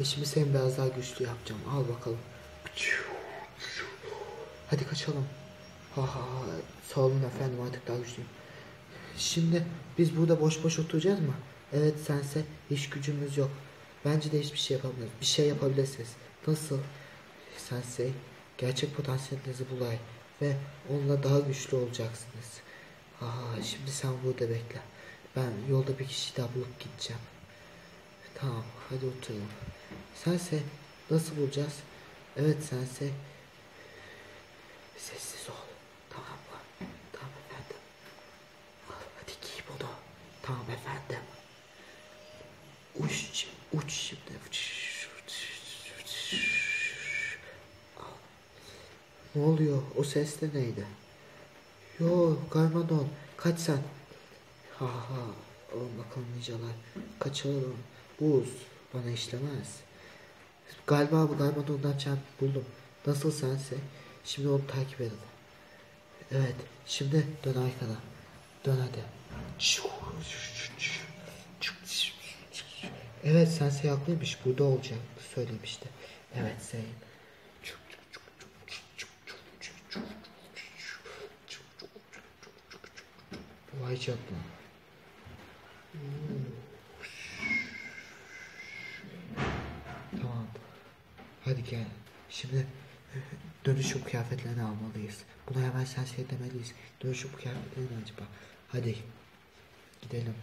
Ve şimdi seni biraz daha güçlü yapacağım. Al bakalım. Hadi kaçalım. Ha ha. Sağ olun efendim artık daha güçlüyüm. Şimdi biz burada boş boş oturacağız mı? Evet sense hiç gücümüz yok. Bence de hiçbir şey yapamıyoruz. Bir şey yapabilirsiniz. Nasıl? Sensei gerçek potansiyelinizi bulay ve onunla daha güçlü olacaksınız. Aha şimdi sen burada bekle. Ben yolda bir kişi daha bulup gideceğim. Tamam hadi oturalım. Sense nasıl bulacağız? Evet sense sessiz ol. Tamam mı? Tamam efendim. Al, hadi giy bunu. Tamam efendim. Uç, uç şimdi. Al. Ne oluyor? O ses de neydi? Yo, Garmadon. Kaç sen. Ha ha. Alın bakalım niceler. Kaçalım. Buz. Bana işlemez. Galiba bu Garmadon'dan çarp buldum. Nasıl sense? Şimdi onu takip edin. Evet. Şimdi dön arkana. Dön hadi. Evet sense haklıymış. Burada olacak söylemişti. Evet Zeyn. Vay canına. Hadi gel. Şimdi dönüşüm kıyafetlerini almalıyız. Bunu hemen sense demeliyiz. Dönüşüm kıyafetleri ne acaba? Hadi. Gidelim.